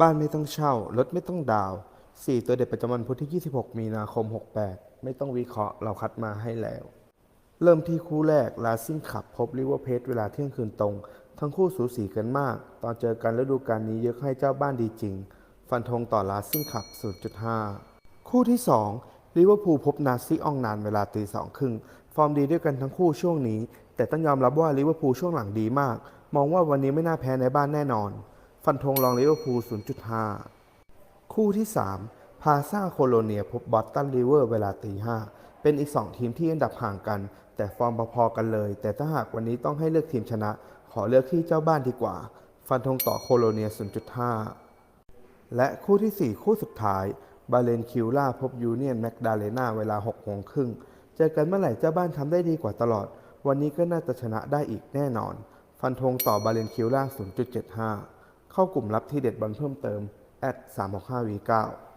บ้านไม่ต้องเช่า รถไม่ต้องดาว 4 ตัวเด็ดประจำวันพุธที่ 26 มีนาคม 68 ไม่ต้องวิเคราะห์เราคัดมาให้แล้ว เริ่มที่คู่แรกลาซิ่งขับพบลิเวอร์เพจเวลาเที่ยงคืนตรง ทั้งคู่สูสีกันมาก ตอนเจอกันฤดูกาลนี้ยกให้เจ้าบ้านดีจริง ฟันธงต่อลาซิ่งขับ 0.5 คู่ที่ 2ลิเวอร์พูลพบนาซิอองนานเวลาตีสองครึ่งฟอร์มดีด้วยกันทั้งคู่ช่วงนี้ แต่ต้องยอมรับว่าลิเวอร์พูลช่วงหลังดีมาก มองว่าวันนี้ไม่น่าแพ้ในบ้านแน่นอน ฟันธงรองลิเวอร์พูล 0.5 คู่ที่ 3 พาซาโคโลเนียพบบอสตันริเวอร์เวลาตีห้าเป็นอีก 2 ทีมที่อันดับห่างกัน แต่ฟอร์มพอๆกันเลย แต่ถ้าหากวันนี้ต้องให้เลือกทีมชนะ ขอเลือกที่เจ้าบ้านดีกว่า ฟันธงต่อโคโลเนีย 0.5 และคู่ที่ 4 คู่สุดท้าย บาเลนคิวล่าพบยูเนียนแมกดาเลนาเวลา6โมงครึ่งเจอกันเมื่อไหร่เจ้าบ้านทำได้ดีกว่าตลอด วันนี้ก็น่าจะชนะได้อีกแน่นอน ฟันธงต่อบาเลนคิวล่า 0.75 เข้ากลุ่มรับที่เด็ดบอลเพิ่มเติม at 365 v 9